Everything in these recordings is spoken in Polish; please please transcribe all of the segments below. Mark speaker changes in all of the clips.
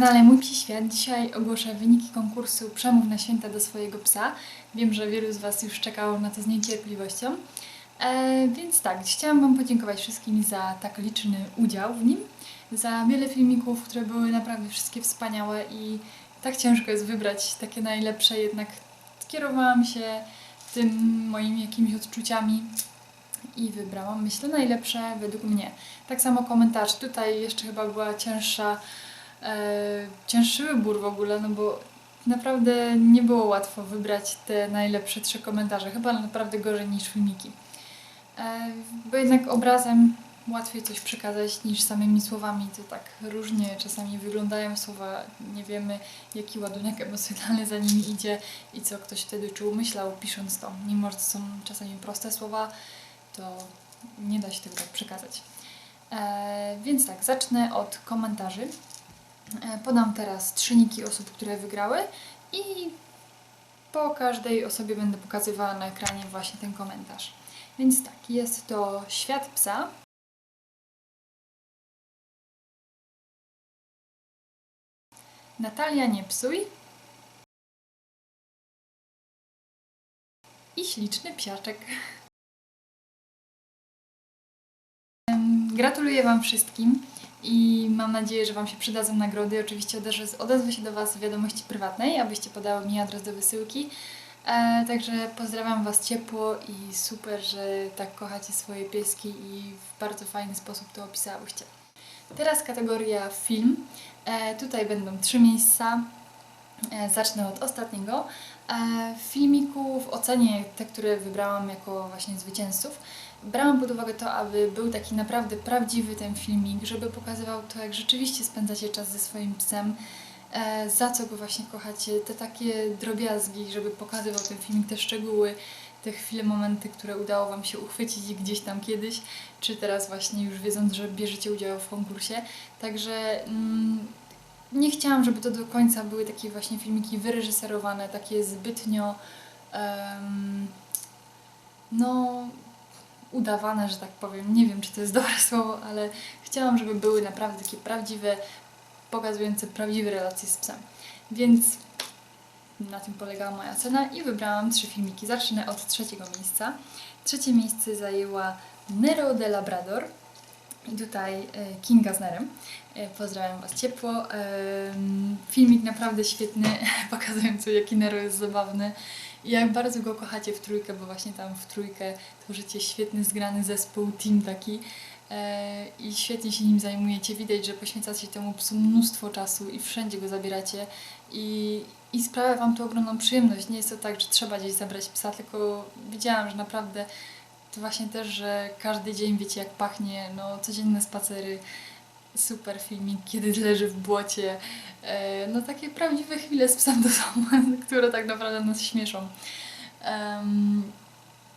Speaker 1: kanale Mój Psi Świat. Dzisiaj ogłoszę wyniki konkursu Przemów na święta do swojego psa. Wiem, że wielu z Was już czekało na to z niecierpliwością. E, więc tak, chciałam Wam podziękować wszystkim za tak liczny udział w nim, za wiele filmików, które były naprawdę wszystkie wspaniałe i tak ciężko jest wybrać takie najlepsze, jednak skierowałam się tym moimi jakimiś odczuciami i wybrałam, myślę, najlepsze według mnie. Tak samo komentarz. Tutaj jeszcze chyba była cięższa, cięższy wybór w ogóle, no bo naprawdę nie było łatwo wybrać te najlepsze trzy komentarze. Chyba naprawdę gorzej niż filmiki. E, bo jednak obrazem łatwiej coś przekazać niż samymi słowami. To tak różnie czasami wyglądają słowa, nie wiemy jaki ładunek emocjonalny za nimi idzie i co ktoś wtedy czuł, myślał pisząc to. Mimo, że to są czasami proste słowa, to nie da się tego tak przekazać. E, więc tak, zacznę od komentarzy. E, podam teraz trzyniki osób, które wygrały i po każdej osobie będę pokazywała na ekranie właśnie ten komentarz. Więc tak, jest to Świat Psa. Natalia Nie Psuj. I śliczny psiaczek. Gratuluję Wam wszystkim i mam nadzieję, że Wam się przydadzą nagrody. Oczywiście odezwę, się do Was w wiadomości prywatnej, abyście podały mi adres do wysyłki. E, także pozdrawiam Was ciepło i super, że tak kochacie swoje pieski i w bardzo fajny sposób to opisałyście. Teraz kategoria film. E, tutaj będą trzy miejsca. E, Zacznę od ostatniego. E, W filmiku, w ocenie, te, które wybrałam jako właśnie zwycięzców, brałam pod uwagę to, aby był taki naprawdę prawdziwy ten filmik, żeby pokazywał to, jak rzeczywiście spędzacie czas ze swoim psem, e, za co go właśnie kochacie, te takie drobiazgi, żeby pokazywał ten filmik, te szczegóły, te chwile, momenty, które udało Wam się uchwycić gdzieś tam kiedyś, czy teraz właśnie już wiedząc, że bierzecie udział w konkursie. Także mm, nie chciałam, żeby to do końca były takie właśnie filmiki wyreżyserowane, takie zbytnio no udawane, że tak powiem. Nie wiem, czy to jest dobre słowo, ale chciałam, żeby były naprawdę takie prawdziwe, pokazujące prawdziwe relacje z psem. Więc na tym polegała moja cena i wybrałam trzy filmiki. Zacznę od trzeciego miejsca. Trzecie miejsce zajęła Nero de Labrador. I tutaj e, Kinga z Nerem. E, Pozdrawiam Was ciepło. Filmik naprawdę świetny, pokazujący jaki Nero jest zabawny i jak bardzo go kochacie w trójkę, bo właśnie tam w trójkę tworzycie świetny, zgrany zespół, team taki e, i świetnie się nim zajmujecie. Widać, że poświęcacie temu psu mnóstwo czasu i wszędzie go zabieracie i, i sprawia Wam to ogromną przyjemność. Nie jest to tak, że trzeba gdzieś zabrać psa, tylko widziałam, że naprawdę to właśnie też, że każdy dzień wiecie jak pachnie, no codzienne spacery, super filmik, kiedy leży w błocie, e, no takie prawdziwe chwile z psem to są, które tak naprawdę nas śmieszą.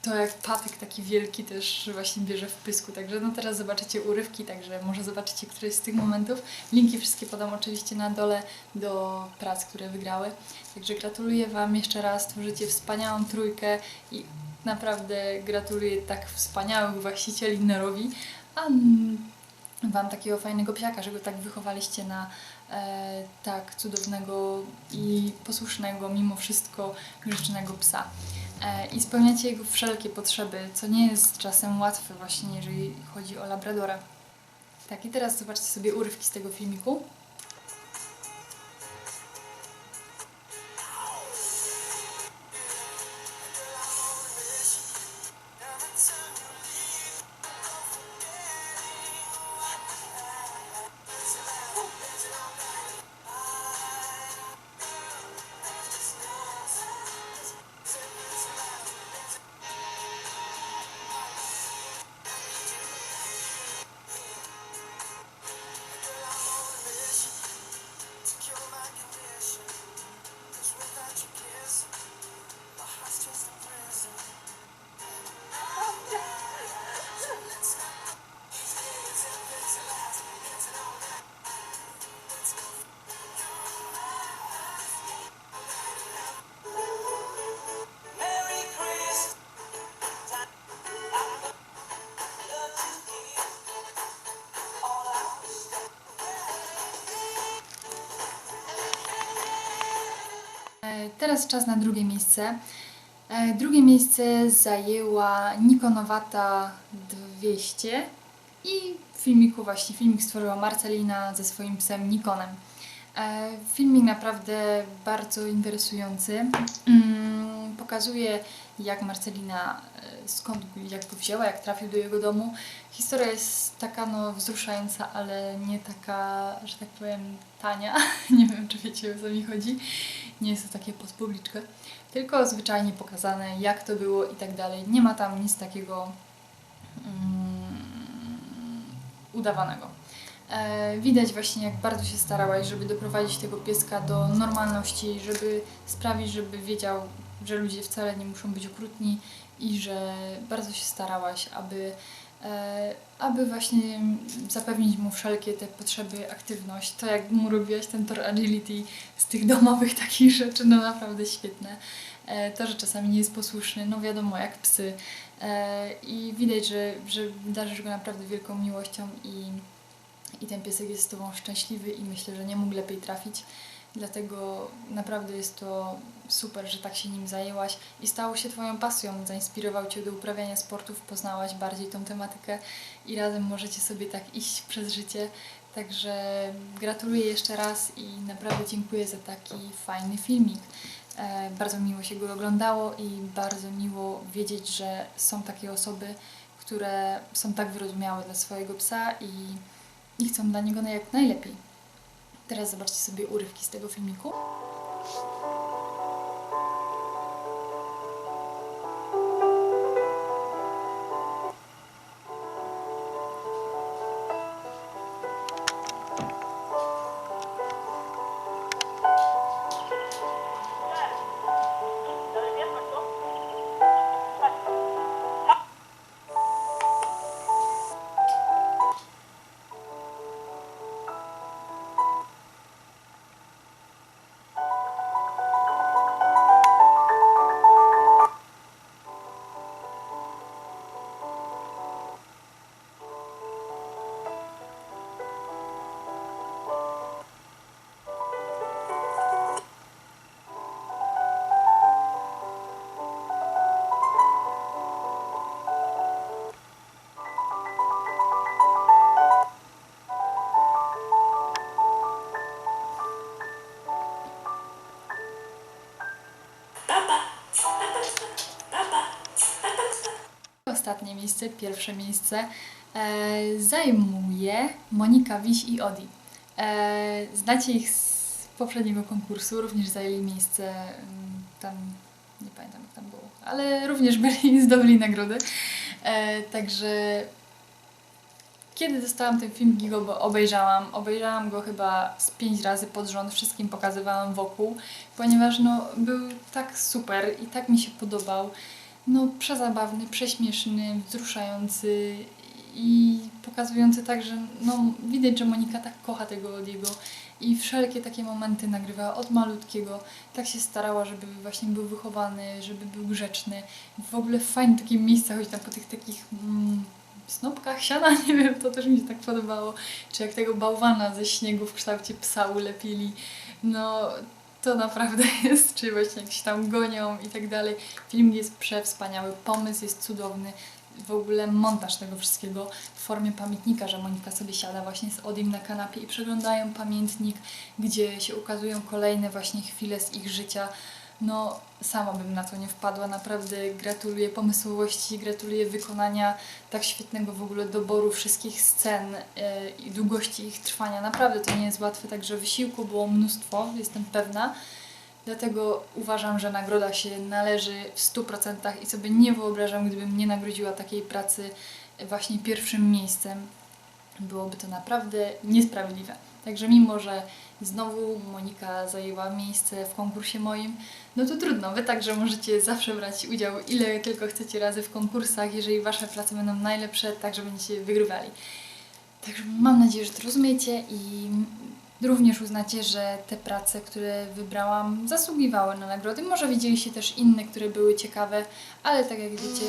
Speaker 1: To jak patyk taki wielki też właśnie bierze w pysku, także no teraz zobaczycie urywki, także może zobaczycie któreś z tych momentów. Linki wszystkie podam oczywiście na dole do prac, które wygrały. Także gratuluję Wam jeszcze raz, tworzycie wspaniałą trójkę i naprawdę gratuluję tak wspaniałych właścicieli Nerowi, a Wam takiego fajnego psiaka, że go tak wychowaliście na e, tak cudownego i posłusznego, mimo wszystko grzecznego psa. E, I spełniacie jego wszelkie potrzeby, co nie jest czasem łatwe właśnie, jeżeli chodzi o Labradora. Tak, i teraz zobaczcie sobie urywki z tego filmiku. Teraz czas na drugie miejsce. E, Drugie miejsce zajęła Nikonowata 200 i filmiku właśnie, filmik stworzyła Marcelina ze swoim psem Nikonem. E, Filmik naprawdę bardzo interesujący. Mm, Pokazuje jak Marcelina, e, skąd, jak go wzięła, jak trafił do jego domu. Historia jest taka no wzruszająca, ale nie taka, że tak powiem, tania. nie wiem, czy wiecie o co mi chodzi. Nie jest to takie pod publiczkę. Tylko zwyczajnie pokazane, jak to było i tak dalej. Nie ma tam nic takiego mm, udawanego. E, widać właśnie, jak bardzo się starałaś, żeby doprowadzić tego pieska do normalności, żeby sprawić, żeby wiedział, że ludzie wcale nie muszą być okrutni i że bardzo się starałaś, aby, e, aby właśnie zapewnić mu wszelkie te potrzeby, aktywność. To jak mu robiłaś ten tor agility z tych domowych takich rzeczy, no naprawdę świetne. E, to, że czasami nie jest posłuszny, no wiadomo, jak psy. E, I widać, że, że darzysz go naprawdę wielką miłością i i ten piesek jest z Tobą szczęśliwy i myślę, że nie mógł lepiej trafić. Dlatego naprawdę jest to super, że tak się nim zajęłaś i stało się Twoją pasją. Zainspirował Cię do uprawiania sportów, poznałaś bardziej tą tematykę i razem możecie sobie tak iść przez życie. Także gratuluję jeszcze raz i naprawdę dziękuję za taki fajny filmik. E, bardzo miło się go oglądało i bardzo miło wiedzieć, że są takie osoby, które są tak wyrozumiałe dla swojego psa i i chcą dla niego jak najlepiej. Teraz zobaczcie sobie urywki z tego filmiku. Miejsce, pierwsze miejsce e, zajmuje Monika Wiś i Odi. E, znacie ich z poprzedniego konkursu, również zajęli miejsce mm, tam, nie pamiętam jak tam było, ale również byli, zdobyli nagrody. E, także kiedy dostałam ten film, go obejrzałam. Obejrzałam go chyba z pięć razy pod rząd, wszystkim pokazywałam wokół, ponieważ no, był tak super i tak mi się podobał. No, przezabawny, prześmieszny, wzruszający i pokazujący tak, że no, widać, że Monika tak kocha tego Odiego i wszelkie takie momenty nagrywała od malutkiego. Tak się starała, żeby właśnie był wychowany, żeby był grzeczny. W ogóle fajne takie miejsca, choć tam po tych takich mm, snopkach siana, nie wiem, to też mi się tak podobało. Czy jak tego bałwana ze śniegu w kształcie psa ulepili. No, to naprawdę jest, czy właśnie jak się tam gonią i tak dalej. Film jest przewspaniały, pomysł jest cudowny. W ogóle montaż tego wszystkiego w formie pamiętnika, że Monika sobie siada właśnie z Odim na kanapie i przeglądają pamiętnik, gdzie się ukazują kolejne właśnie chwile z ich życia. No, sama bym na to nie wpadła. Naprawdę gratuluję pomysłowości, gratuluję wykonania tak świetnego w ogóle doboru wszystkich scen e, i długości ich trwania. Naprawdę to nie jest łatwe, także wysiłku było mnóstwo, jestem pewna. Dlatego uważam, że nagroda się należy w 100% i sobie nie wyobrażam, gdybym nie nagrodziła takiej pracy właśnie pierwszym miejscem. Byłoby to naprawdę niesprawiedliwe. Także mimo, że znowu Monika zajęła miejsce w konkursie moim, no to trudno. Wy także możecie zawsze brać udział ile tylko chcecie razy w konkursach, jeżeli Wasze prace będą najlepsze, tak że będziecie wygrywali. Także mam nadzieję, że to rozumiecie i również uznacie, że te prace, które wybrałam, zasługiwały na nagrody. Może widzieliście też inne, które były ciekawe, ale tak jak wiecie,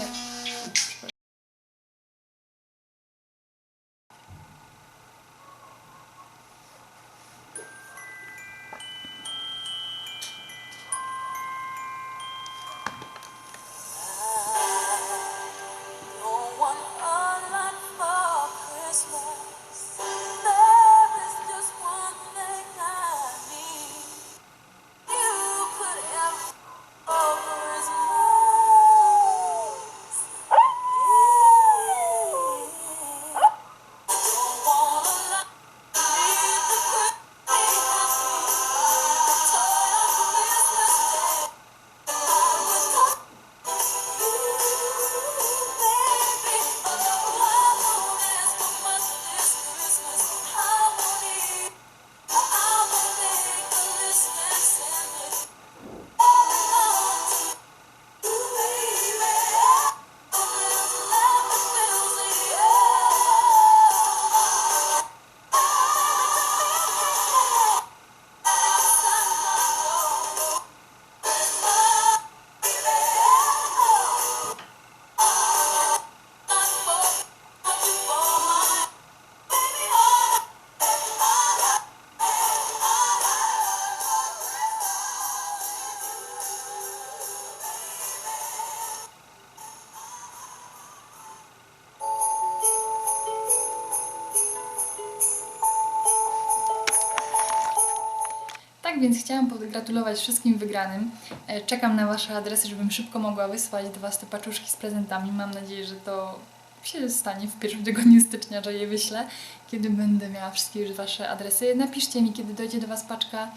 Speaker 1: więc chciałam pogratulować wszystkim wygranym. E, Czekam na Wasze adresy, żebym szybko mogła wysłać do Was te paczuszki z prezentami. Mam nadzieję, że to się stanie w pierwszym tygodniu stycznia, że je wyślę, kiedy będę miała wszystkie już Wasze adresy. Napiszcie mi, kiedy dojdzie do Was paczka,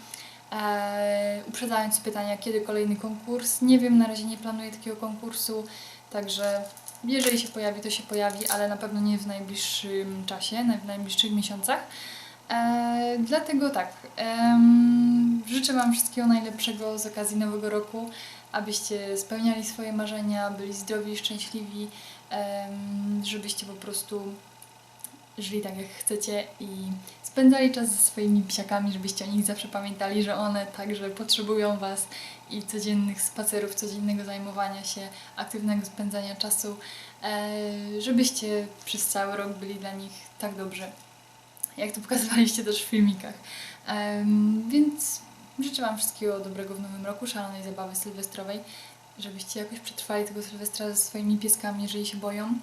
Speaker 1: e, uprzedzając pytania, kiedy kolejny konkurs. Nie wiem, na razie nie planuję takiego konkursu, także jeżeli się pojawi, to się pojawi, ale na pewno nie w najbliższym czasie, w najbliższych miesiącach. E, dlatego tak, życzę Wam wszystkiego najlepszego z okazji Nowego Roku, abyście spełniali swoje marzenia, byli zdrowi szczęśliwi, żebyście po prostu żyli tak jak chcecie i spędzali czas ze swoimi psiakami, żebyście o nich zawsze pamiętali, że one także potrzebują Was i codziennych spacerów, codziennego zajmowania się, aktywnego spędzania czasu, e, żebyście przez cały rok byli dla nich tak dobrze, jak to pokazywaliście też w filmikach. Więc życzę Wam wszystkiego dobrego w nowym roku, szalonej zabawy sylwestrowej, żebyście jakoś przetrwali tego sylwestra ze swoimi pieskami, jeżeli się boją.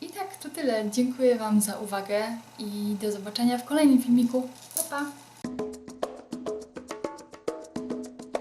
Speaker 1: I tak, to tyle. Dziękuję Wam za uwagę i do zobaczenia w kolejnym filmiku. Pa, pa!